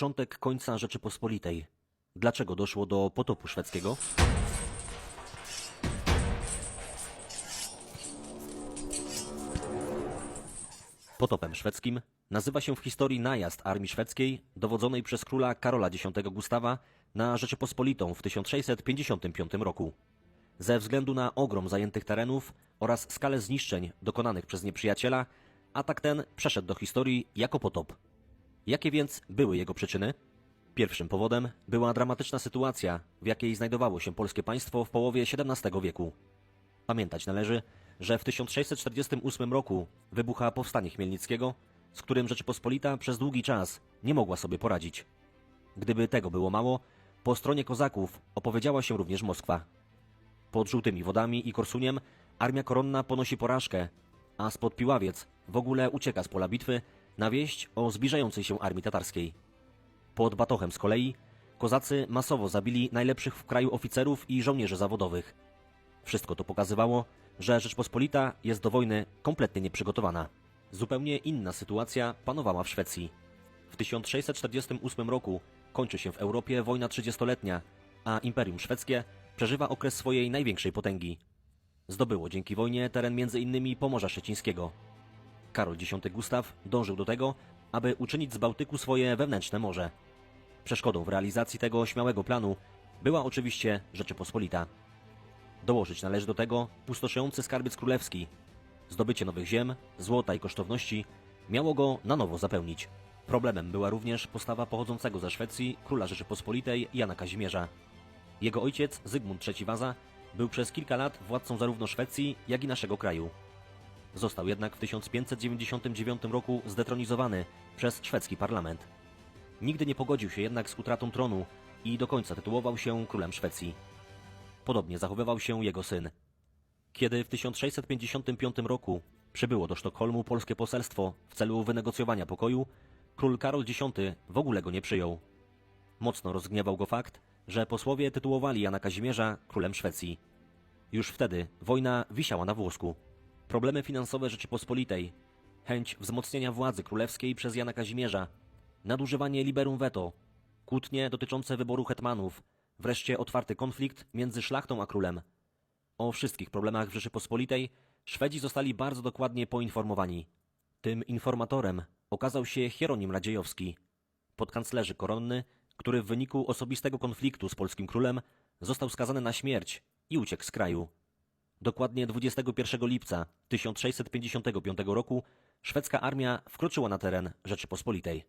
początek końca Rzeczypospolitej. Dlaczego doszło do potopu szwedzkiego? Potopem szwedzkim nazywa się w historii najazd armii szwedzkiej dowodzonej przez króla Karola X Gustawa na Rzeczypospolitą w 1655 roku. Ze względu na ogrom zajętych terenów oraz skalę zniszczeń dokonanych przez nieprzyjaciela, atak ten przeszedł do historii jako potop. Jakie więc były jego przyczyny? Pierwszym powodem była dramatyczna sytuacja, w jakiej znajdowało się polskie państwo w połowie XVII wieku. Pamiętać należy, że w 1648 roku wybucha powstanie Chmielnickiego, z którym Rzeczypospolita przez długi czas nie mogła sobie poradzić. Gdyby tego było mało, po stronie kozaków opowiedziała się również Moskwa. Pod żółtymi wodami i Korsuniem armia koronna ponosi porażkę, a spod Piławiec w ogóle ucieka z pola bitwy na wieść o zbliżającej się armii tatarskiej. Pod Batochem z kolei kozacy masowo zabili najlepszych w kraju oficerów i żołnierzy zawodowych. Wszystko to pokazywało, że Rzeczpospolita jest do wojny kompletnie nieprzygotowana. Zupełnie inna sytuacja panowała w Szwecji. W 1648 roku kończy się w Europie wojna trzydziestoletnia, a Imperium Szwedzkie przeżywa okres swojej największej potęgi. Zdobyło dzięki wojnie teren m.in. Pomorza Szczecińskiego. Karol X Gustaw dążył do tego, aby uczynić z Bałtyku swoje wewnętrzne morze. Przeszkodą w realizacji tego śmiałego planu była oczywiście Rzeczypospolita. Dołożyć należy do tego pustoszejący skarbiec królewski. Zdobycie nowych ziem, złota i kosztowności miało go na nowo zapełnić. Problemem była również postawa pochodzącego ze Szwecji króla Rzeczypospolitej Jana Kazimierza. Jego ojciec, Zygmunt III Waza, był przez kilka lat władcą zarówno Szwecji, jak i naszego kraju. Został jednak w 1599 roku zdetronizowany przez szwedzki parlament. Nigdy nie pogodził się jednak z utratą tronu i do końca tytułował się królem Szwecji. Podobnie zachowywał się jego syn. Kiedy w 1655 roku przybyło do Sztokholmu polskie poselstwo w celu wynegocjowania pokoju, król Karol X w ogóle go nie przyjął. Mocno rozgniewał go fakt, że posłowie tytułowali Jana Kazimierza królem Szwecji. Już wtedy wojna wisiała na włosku. Problemy finansowe Rzeczypospolitej, chęć wzmocnienia władzy królewskiej przez Jana Kazimierza, nadużywanie liberum veto, kłótnie dotyczące wyboru hetmanów, wreszcie otwarty konflikt między szlachtą a królem. O wszystkich problemach w Rzeczypospolitej Szwedzi zostali bardzo dokładnie poinformowani. Tym informatorem okazał się Hieronim Radziejowski, podkanclerzy koronny, który w wyniku osobistego konfliktu z polskim królem został skazany na śmierć i uciekł z kraju. Dokładnie 21 lipca 1655 roku szwedzka armia wkroczyła na teren Rzeczypospolitej.